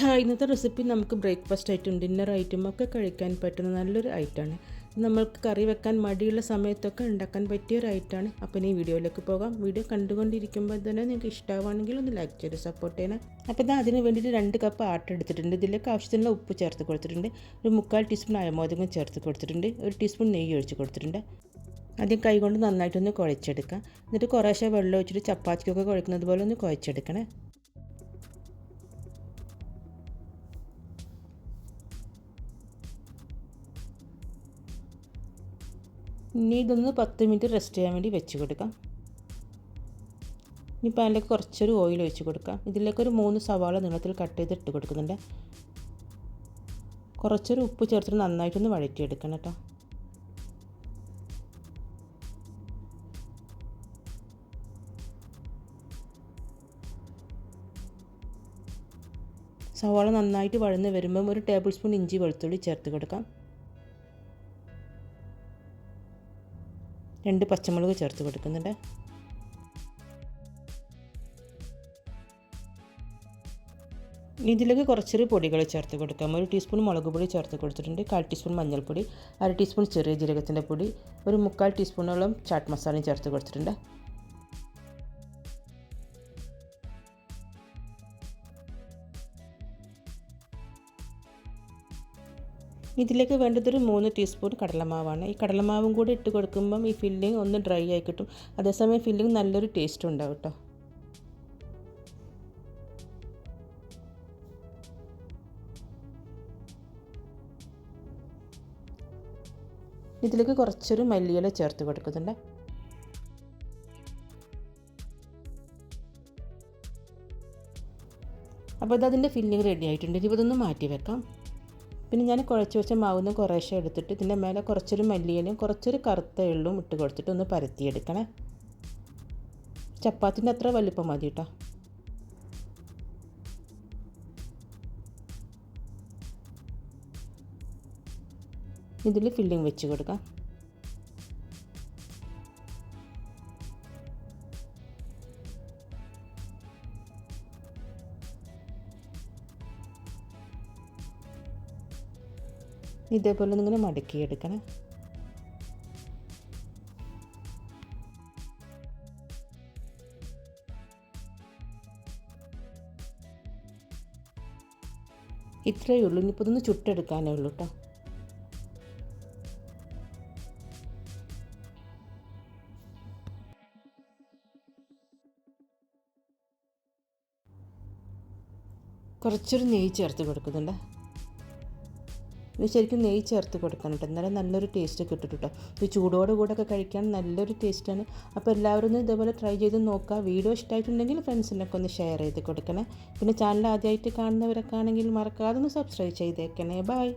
ഇന്നത്തെ റെസിപ്പി നമുക്ക് ബ്രേക്ക്ഫാസ്റ്റ് ആയിട്ടും ഡിന്നർ ഐറ്റം ഒക്കെ കഴിക്കാൻ പറ്റുന്ന നല്ലൊരു ഐറ്റമാണ് നമ്മൾക്ക് കറി വെക്കാൻ മടിയുള്ള സമയത്തൊക്കെ ഉണ്ടാക്കാൻ പറ്റിയ ഒരു ഐറ്റമാണ് അപ്പം ഈ വീഡിയോയിലേക്ക് പോകാം. വീഡിയോ കണ്ടുകൊണ്ടിരിക്കുമ്പോൾ തന്നെ നിങ്ങൾക്ക് ഇഷ്ടമാണെങ്കിൽ ഒന്ന് ലൈക്ക് ചെയ്ത് സപ്പോർട്ട് ചെയ്യണം. അപ്പോൾ ഇതാ അതിന് വേണ്ടിയിട്ട് രണ്ട് കപ്പ് ആട്ട എടുത്തിട്ടുണ്ട്. ഇതിലേക്ക് ആവശ്യത്തിനുള്ള ഉപ്പ് ചേർത്ത് കൊടുത്തിട്ടുണ്ട്. ഒരു മുക്കാൽ ടീസ്പൂൺ അയമോദകം ചേർത്ത് കൊടുത്തിട്ടുണ്ട്. ഒരു ടീസ്പൂൺ നെയ്യ് ഒഴിച്ച് കൊടുത്തിട്ടുണ്ട്. ആദ്യം കൈകൊണ്ട് നന്നായിട്ടൊന്ന് കുഴച്ചെടുക്കുക എന്നിട്ട് കുറേശ്ശെ വെള്ളം ഒഴിച്ചിട്ട് ചപ്പാത്തിക്കൊക്കെ കുഴക്കുന്നത് പോലെ ഒന്ന് കുഴച്ചെടുക്കണേ. ഇനി ഇതൊന്ന് പത്ത് മിനിറ്റ് റെസ്റ്റ് ചെയ്യാൻ വേണ്ടി വെച്ച് കൊടുക്കാം. ഇനി പാനിലേക്ക് കുറച്ചൊരു ഓയിൽ ഒഴിച്ച് കൊടുക്കാം. ഇതിലേക്ക് ഒരു മൂന്ന് സവാള നീളത്തിൽ കട്ട് ചെയ്ത് ഇട്ട് കൊടുക്കുന്നുണ്ട്. കുറച്ചൊരു ഉപ്പ് ചേർത്തിട്ട് നന്നായിട്ടൊന്ന് വഴറ്റിയെടുക്കണം കേട്ടോ. സവാള നന്നായിട്ട് വഴന്ന് വരുമ്പം ഒരു ടേബിൾ സ്പൂൺ ഇഞ്ചി വെളുത്തുള്ളി ചേർത്ത് കൊടുക്കാം. രണ്ട് പച്ചമുളക് ചേർത്ത് കൊടുക്കുന്നുണ്ട്. ഇതിലേക്ക് കുറച്ചൊരു പൊടികൾ ചേർത്ത് കൊടുക്കാം. ഒരു ടീസ്പൂൺ മുളക് പൊടി ചേർത്ത് കൊടുത്തിട്ടുണ്ട്. കാൽ ടീസ്പൂൺ മഞ്ഞൾപ്പൊടി അര ടീസ്പൂൺ ചെറിയ ജീരകത്തിന്റെ പൊടി ഒരു മുക്കാൽ ടീസ്പൂണോളം ചാട്ട് മസാലയും ചേർത്ത് കൊടുത്തിട്ടുണ്ട്. ഇതിലേക്ക് വേണ്ടതൊരു മൂന്ന് ടീസ്പൂൺ കടലമാവാണ്. ഈ കടലമാവും കൂടി ഇട്ട് കൊടുക്കുമ്പം ഈ ഫില്ലിംഗ് ഒന്ന് ഡ്രൈ ആയി കിട്ടും. അതേസമയം ഫില്ലിംഗ് നല്ലൊരു ടേസ്റ്റ് ഉണ്ടാവും കേട്ടോ ഇതിലേക്ക് കുറച്ചൊരു മല്ലിയില ചേർത്ത് കൊടുക്കുന്നുണ്ട്. അപ്പോൾ അതതിന്റെ ഫില്ലിങ് റെഡി ആയിട്ടുണ്ട്. ഇനി ഇതൊന്ന് മാറ്റി വെക്കാം. പിന്നെ ഞാൻ കുഴച്ച് വെച്ച മാവുന്ന കുറേശ്ശെ എടുത്തിട്ട് ഇതിന്റെ മേലെ കുറച്ചൊരു മല്ലിയിലും കുറച്ചൊരു കറുത്ത എള്ളും ഇട്ട് കൊടുത്തിട്ട് ഒന്ന് പരത്തിയെടുക്കണേ. ചപ്പാത്തിന്റെ അത്ര വലുപ്പം മതി കേട്ടോ. ഇതിൽ ഫില്ലിങ് വെച്ച് കൊടുക്കാം. ഇതേപോലെ നിങ്ങൾ മടക്കിയെടുക്കണം. ഇത്രയേ ഉള്ളൂ. ഇനിയിപ്പോൾ ഇതൊന്ന് ചുട്ടെടുക്കാനേ ഉള്ളൂ കേട്ടോ കുറച്ചൊരു നെയ്യ് ചേർത്ത് കൊടുക്കുന്നുണ്ട്. ഇത് ശരിക്കും നെയ്യ് ചേർത്ത് കൊടുക്കണം കേട്ടോ എന്നാലും നല്ലൊരു ടേസ്റ്റ് കിട്ടും കേട്ടോ ഇത് ചൂടോട് കൂടെ ഒക്കെ കഴിക്കാൻ നല്ലൊരു ടേസ്റ്റാണ് അപ്പോൾ എല്ലാവരും ഒന്ന് ഇതേപോലെ ട്രൈ ചെയ്ത് നോക്കുക വീഡിയോ ഇഷ്ടമായിട്ടുണ്ടെങ്കിൽ ഫ്രണ്ട്സിനൊക്കെ ഒന്ന് ഷെയർ ചെയ്ത് കൊടുക്കണേ. പിന്നെ ചാനൽ ആദ്യമായിട്ട് കാണുന്നവരൊക്കെ ആണെങ്കിൽ മറക്കാതെ ഒന്ന് സബ്സ്ക്രൈബ് ചെയ്തേക്കണേ. ബൈ